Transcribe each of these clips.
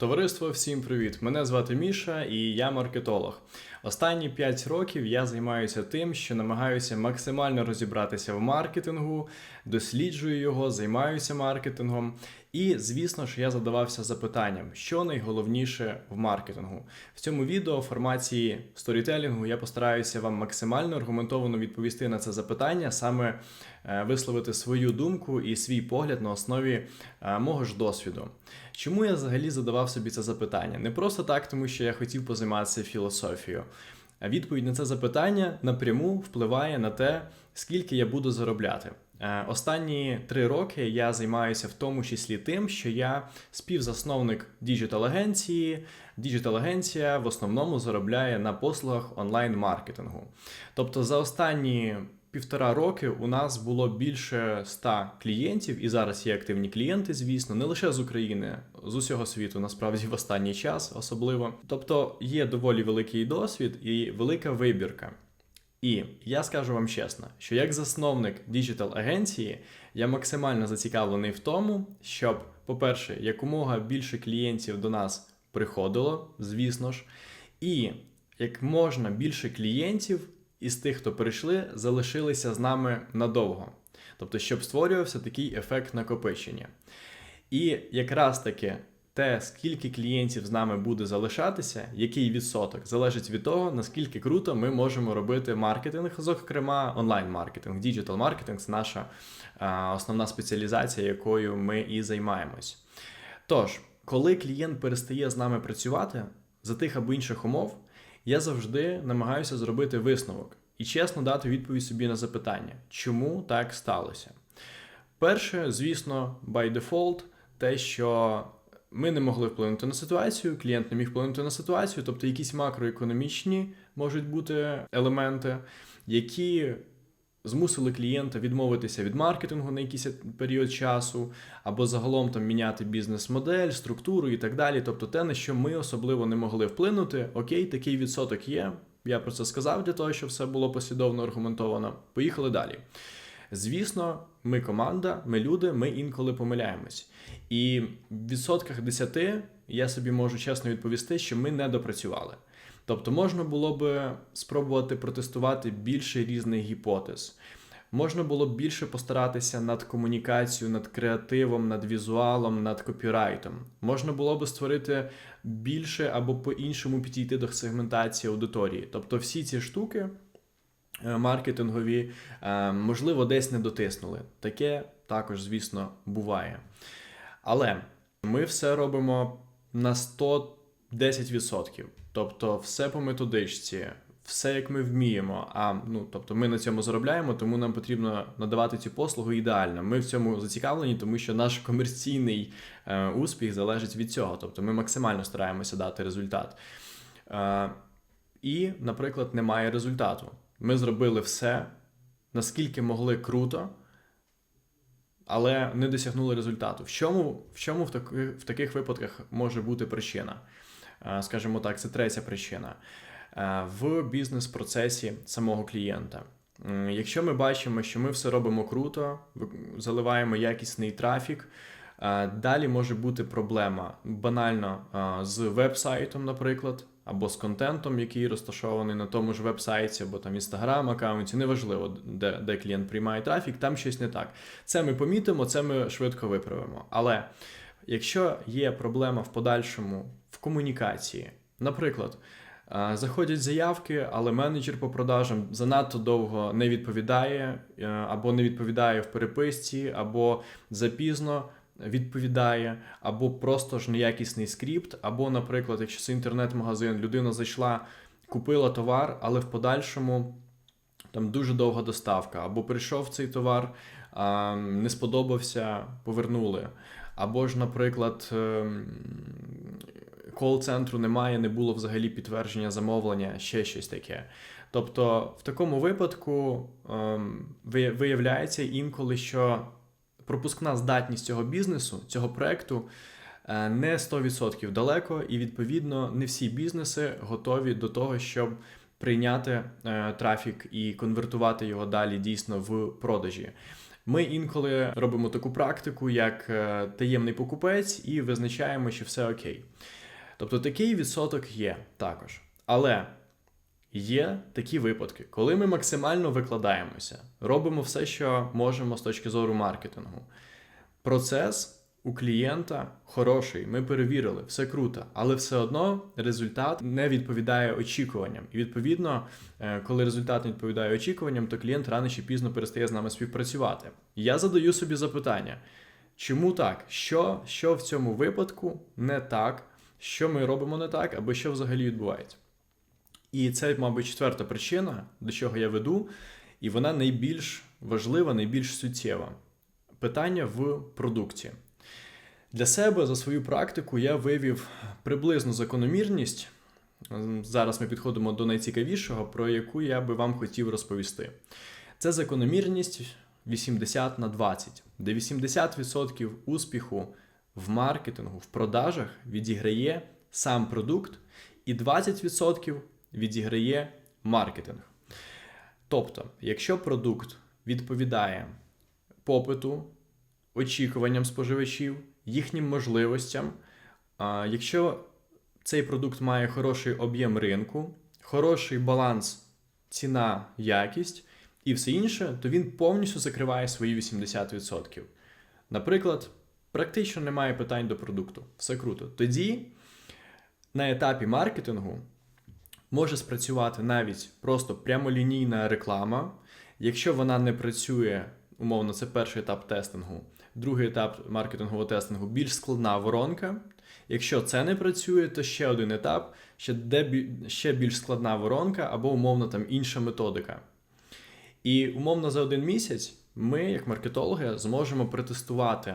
Товариство, всім привіт! Мене звати Міша і я маркетолог. Останні 5 років я займаюся тим, що намагаюся максимально розібратися в маркетингу, досліджую його, займаюся маркетингом. І, звісно ж, я задавався запитанням, що найголовніше в маркетингу. В цьому відео в форматі сторітелінгу я постараюся вам максимально аргументовано відповісти на це запитання, саме е, висловити свою думку і свій погляд на основі е, мого ж досвіду. Чому я взагалі задавав собі це запитання? Не просто так, тому що я хотів позайматися філософією. Відповідь на це запитання напряму впливає на те, скільки я буду заробляти. Е, останні три роки я займаюся в тому числі тим, що я співзасновник діджитал-агенції. Діджитал-агенція в основному заробляє на послугах онлайн-маркетингу. Тобто за останні півтора роки у нас було більше ста клієнтів, і зараз є активні клієнти, звісно, не лише з України, з усього світу, насправді в останній час особливо. Тобто є доволі великий досвід і велика вибірка. І я скажу вам чесно, що як засновник діджитал-агенції я максимально зацікавлений в тому, щоб, по-перше, якомога більше клієнтів до нас приходило, звісно ж, і як можна більше клієнтів із тих, хто прийшли, залишилися з нами надовго. Тобто, щоб створювався такий ефект накопичення. І якраз таки те, скільки клієнтів з нами буде залишатися, який відсоток, залежить від того, наскільки круто ми можемо робити маркетинг, зокрема, онлайн-маркетинг, діджитал-маркетинг це наша а, основна спеціалізація, якою ми і займаємось. Тож, коли клієнт перестає з нами працювати за тих або інших умов, я завжди намагаюся зробити висновок і чесно дати відповідь собі на запитання, чому так сталося. Перше, звісно, by default, те, що ми не могли вплинути на ситуацію, клієнт не міг вплинути на ситуацію, тобто якісь макроекономічні можуть бути елементи, які змусили клієнта відмовитися від маркетингу на якийсь період часу, або загалом там міняти бізнес-модель, структуру і так далі. Тобто те, на що ми особливо не могли вплинути, окей, такий відсоток є. Я про це сказав для того, щоб все було послідовно аргументовано. Поїхали далі. Звісно, ми команда, ми люди, ми інколи помиляємось. І в відсотках 10 я собі можу чесно відповісти, що ми не допрацювали. Тобто можна було би спробувати протестувати більше різних гіпотез. Можна було б більше постаратися над комунікацією, над креативом, над візуалом, над копірайтом. Можна було б створити більше або по-іншому підійти до сегментації аудиторії. Тобто всі ці штуки маркетингові, е, можливо, десь не дотиснули. Таке також, звісно, буває. Але ми все робимо на 110%. Тобто, все по методичці, все як ми вміємо. А ну тобто, ми на цьому заробляємо, тому нам потрібно надавати цю послугу ідеально. Ми в цьому зацікавлені, тому що наш комерційний е, успіх залежить від цього. Тобто, ми максимально стараємося дати результат. Е, і, наприклад, немає результату. Ми зробили все, наскільки могли круто. Але не досягнули результату. В чому в чому в, таки, в таких випадках може бути причина? Е, скажімо так, це третя причина е, в бізнес-процесі самого клієнта. Якщо ми бачимо, що ми все робимо круто, заливаємо якісний трафік, е, далі може бути проблема банально з веб-сайтом, наприклад, або з контентом, який розташований на тому ж веб-сайті, або там інстаграм аккаунті, неважливо, де де клієнт приймає трафік, там щось не так. Це ми помітимо, це ми швидко виправимо. Але якщо є проблема в подальшому в комунікації. Наприклад, е, заходять заявки, але менеджер по продажам занадто довго не відповідає, е, або не відповідає в переписці, або запізно. Відповідає, або просто ж неякісний скрипт, або, наприклад, якщо це інтернет-магазин, людина зайшла, купила товар, але в подальшому там дуже довга доставка, або прийшов цей товар, не сподобався, повернули. Або ж, наприклад, ем, кол-центру немає, не було взагалі підтвердження замовлення, ще щось таке. Тобто, в такому випадку ем, виявляється інколи, що пропускна здатність цього бізнесу, цього проекту е, не 100% далеко, і відповідно не всі бізнеси готові до того, щоб прийняти е, трафік і конвертувати його далі дійсно в продажі. Ми інколи робимо таку практику, як е, таємний покупець, і визначаємо, що все окей. Тобто такий відсоток є також. Але є такі випадки, коли ми максимально викладаємося, робимо все, що можемо з точки зору маркетингу. Процес у клієнта хороший, ми перевірили, все круто, але все одно результат не відповідає очікуванням. І відповідно, е, коли результат не відповідає очікуванням, то клієнт рано чи пізно перестає з нами співпрацювати. Я задаю собі запитання, чому так? Що, Що в цьому випадку не так? Що ми робимо не так, або що взагалі відбувається? І це, мабуть, четверта причина, до чого я веду, і вона найбільш важлива, найбільш суттєва. Питання в продукті. Для себе за свою практику я вивів приблизну закономірність. Зараз ми підходимо до найцікавішого, про яку я би вам хотів розповісти. Це закономірність 80 на 20, де 80% успіху в маркетингу, в продажах відіграє сам продукт, і 20% відіграє маркетинг. Тобто, якщо продукт відповідає попиту, очікуванням споживачів, їхнім можливостям, якщо цей продукт має хороший об'єм ринку, хороший баланс, ціна, якість і все інше, то він повністю закриває свої 80%. Наприклад, практично немає питань до продукту. Все круто. Тоді на етапі маркетингу може спрацювати навіть просто прямолінійна реклама. Якщо вона не працює, умовно, це перший етап тестингу. Другий етап маркетингового тестингу більш складна воронка. Якщо це не працює, то ще один етап, ще де ще більш складна воронка або умовно там інша методика. І умовно за один місяць ми, як маркетологи, зможемо протестувати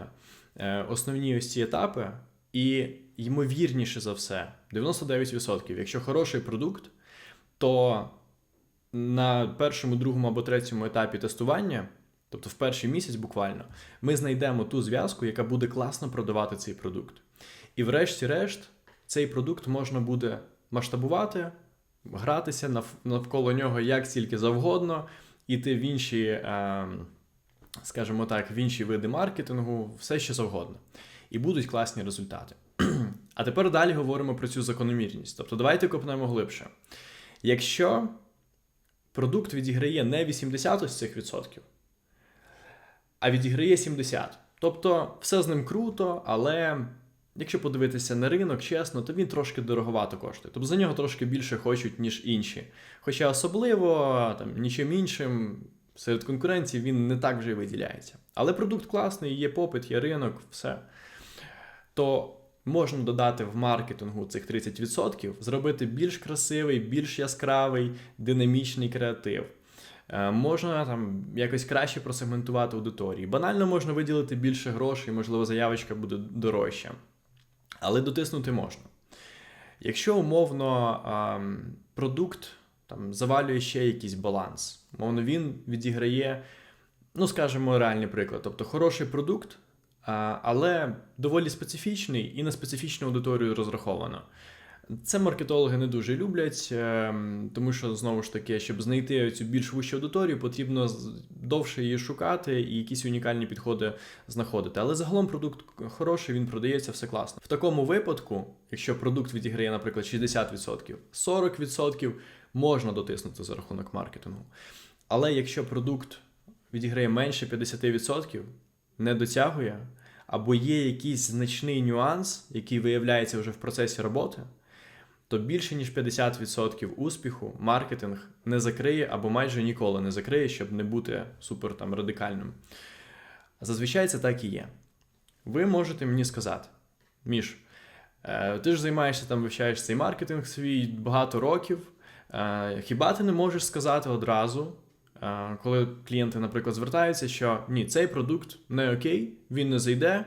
е, основні ось ці етапи, і ймовірніше за все, 99%. Якщо хороший продукт, то на першому, другому або третьому етапі тестування. Тобто в перший місяць буквально ми знайдемо ту зв'язку, яка буде класно продавати цей продукт. І врешті-решт, цей продукт можна буде масштабувати, гратися навколо нього як стільки завгодно, іти в інші, ем, скажімо так, в інші види маркетингу, все що завгодно. І будуть класні результати. А тепер далі говоримо про цю закономірність. Тобто, давайте копнемо глибше. Якщо продукт відіграє не 80 з цих відсотків, а відіграє 70. Тобто все з ним круто, але якщо подивитися на ринок, чесно, то він трошки дороговато коштує. Тобто за нього трошки більше хочуть, ніж інші. Хоча особливо там нічим іншим серед конкуренцій він не так вже й виділяється. Але продукт класний, є попит, є ринок, все. То можна додати в маркетингу цих 30%, зробити більш красивий, більш яскравий, динамічний креатив. Е, можна там якось краще просегментувати аудиторії. Банально можна виділити більше грошей, можливо, заявочка буде дорожча. Але дотиснути можна. Якщо умовно продукт там, завалює ще якийсь баланс, мовно, він відіграє, ну, скажімо, реальний приклад. Тобто хороший продукт, але доволі специфічний і на специфічну аудиторію розраховано. Це маркетологи не дуже люблять, ем, тому що знову ж таки, щоб знайти цю більш вищу аудиторію, потрібно довше її шукати і якісь унікальні підходи знаходити. Але загалом продукт хороший, він продається все класно. В такому випадку, якщо продукт відіграє, наприклад, 60%, 40% можна дотиснути за рахунок маркетингу. Але якщо продукт відіграє менше 50%, не дотягує, або є якийсь значний нюанс, який виявляється вже в процесі роботи то більше ніж 50% успіху маркетинг не закриє або майже ніколи не закриє, щоб не бути супер там радикальним. Зазвичай це так і є. Ви можете мені сказати, Міш, е, ти ж займаєшся там, вивчаєш цей маркетинг свій багато років. Е, хіба ти не можеш сказати одразу, коли клієнти, наприклад, звертаються, що ні, цей продукт не окей, він не зайде,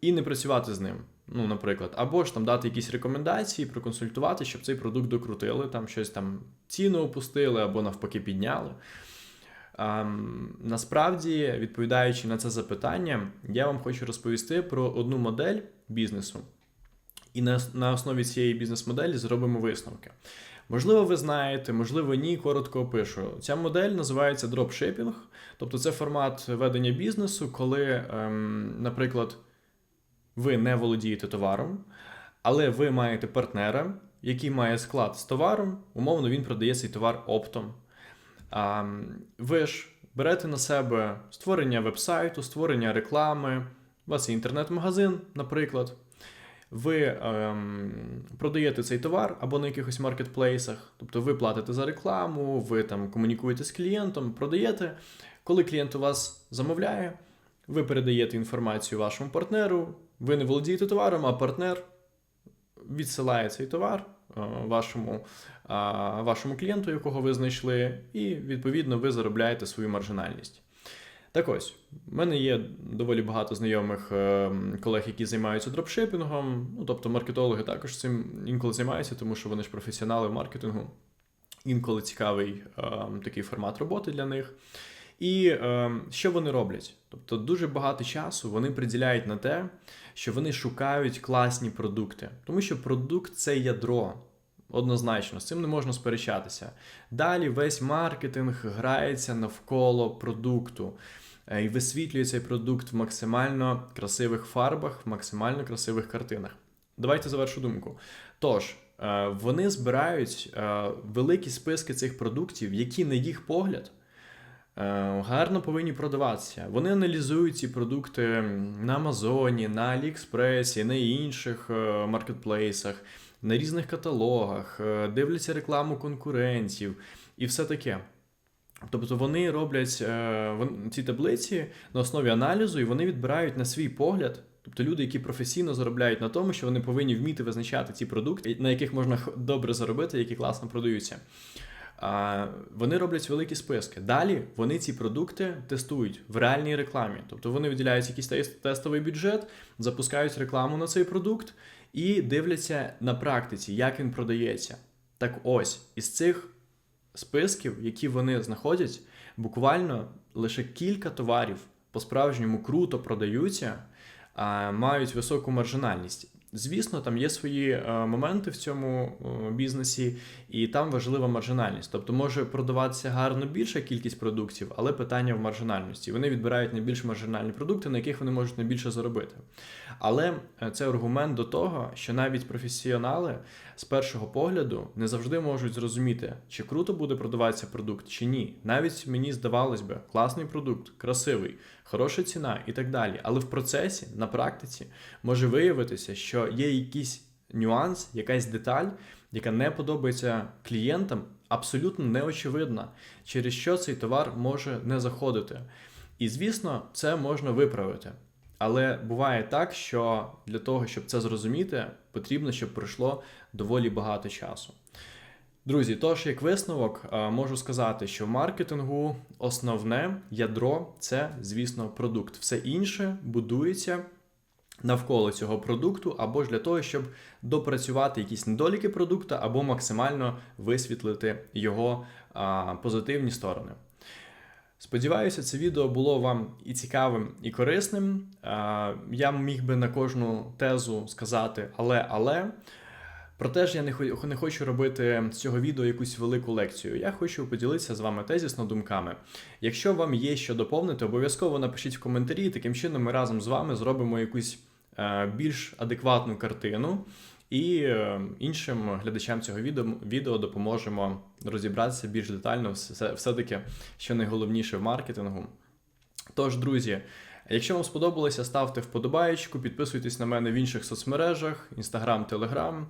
і не працювати з ним. Ну, наприклад, або ж там дати якісь рекомендації, проконсультувати, щоб цей продукт докрутили, там щось там ціну опустили або навпаки підняли. Um, насправді, відповідаючи на це запитання, я вам хочу розповісти про одну модель бізнесу. І на, на основі цієї бізнес-моделі зробимо висновки. Можливо, ви знаєте, можливо, ні, коротко опишу. Ця модель називається дропшипінг, тобто це формат ведення бізнесу, коли, ем, наприклад, ви не володієте товаром, але ви маєте партнера, який має склад з товаром, умовно, він продає цей товар оптом. А, ви ж берете на себе створення вебсайту, створення реклами, у вас є інтернет-магазин, наприклад. Ви ем, продаєте цей товар або на якихось маркетплейсах, тобто ви платите за рекламу, ви там комунікуєте з клієнтом, продаєте. Коли клієнт у вас замовляє, ви передаєте інформацію вашому партнеру, ви не володієте товаром, а партнер відсилає цей товар е, вашому, е, вашому клієнту, якого ви знайшли, і відповідно ви заробляєте свою маржинальність. Так ось, в мене є доволі багато знайомих е, колег, які займаються дропшипінгом. Ну, тобто маркетологи також цим інколи займаються, тому що вони ж професіонали в маркетингу. Інколи цікавий е, такий формат роботи для них. І е, що вони роблять? Тобто дуже багато часу вони приділяють на те, що вони шукають класні продукти, тому що продукт це ядро. Однозначно, з цим не можна сперечатися. Далі весь маркетинг грається навколо продукту і висвітлює цей продукт в максимально красивих фарбах, в максимально красивих картинах. Давайте завершу думку. Тож, е, вони збирають е, великі списки цих продуктів, які, на їх погляд, гарно повинні продаватися. Вони аналізують ці продукти на Амазоні, на Аліекспресі, на інших маркетплейсах на різних каталогах, е, дивляться рекламу конкурентів і все таке. Тобто вони роблять е, ці таблиці на основі аналізу і вони відбирають на свій погляд. Тобто люди, які професійно заробляють на тому, що вони повинні вміти визначати ці продукти, на яких можна добре заробити, які класно продаються. Вони роблять великі списки. Далі вони ці продукти тестують в реальній рекламі. Тобто вони виділяють якийсь тестовий бюджет, запускають рекламу на цей продукт і дивляться на практиці, як він продається. Так ось, із цих списків, які вони знаходять, буквально лише кілька товарів по-справжньому круто продаються, мають високу маржинальність. Звісно, там є свої е, моменти в цьому е, бізнесі, і там важлива маржинальність. Тобто може продаватися гарно більша кількість продуктів, але питання в маржинальності. Вони відбирають найбільш маржинальні продукти, на яких вони можуть найбільше заробити. Але е, це аргумент до того, що навіть професіонали з першого погляду не завжди можуть зрозуміти, чи круто буде продаватися продукт, чи ні. Навіть мені здавалось би, класний продукт, красивий, хороша ціна і так далі. Але в процесі, на практиці, може виявитися, що є якийсь нюанс, якась деталь, яка не подобається клієнтам, абсолютно неочевидна, через що цей товар може не заходити. І звісно, це можна виправити. Але буває так, що для того, щоб це зрозуміти, потрібно, щоб пройшло доволі багато часу. Друзі, тож, як висновок, можу сказати, що в маркетингу основне ядро це, звісно, продукт. Все інше будується навколо цього продукту, або ж для того, щоб допрацювати якісь недоліки продукту, або максимально висвітлити його позитивні сторони. Сподіваюся, це відео було вам і цікавим, і корисним. Я міг би на кожну тезу сказати але, але. Проте ж я не хочу робити з цього відео якусь велику лекцію. Я хочу поділитися з вами тезісно думками. Якщо вам є що доповнити, обов'язково напишіть в коментарі, таким чином ми разом з вами зробимо якусь е, більш адекватну картину. І е, іншим глядачам цього відео відео допоможемо розібратися більш детально, все, все-таки, що найголовніше в маркетингу. Тож, друзі, якщо вам сподобалося, ставте вподобаєчку, підписуйтесь на мене в інших соцмережах, Instagram, Telegram.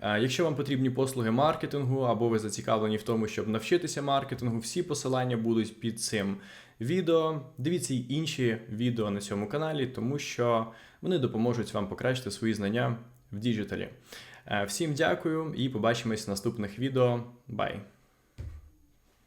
Якщо вам потрібні послуги маркетингу, або ви зацікавлені в тому, щоб навчитися маркетингу, всі посилання будуть під цим відео. Дивіться й інші відео на цьому каналі, тому що вони допоможуть вам покращити свої знання в діджиталі. Всім дякую і побачимось в наступних відео. Бай!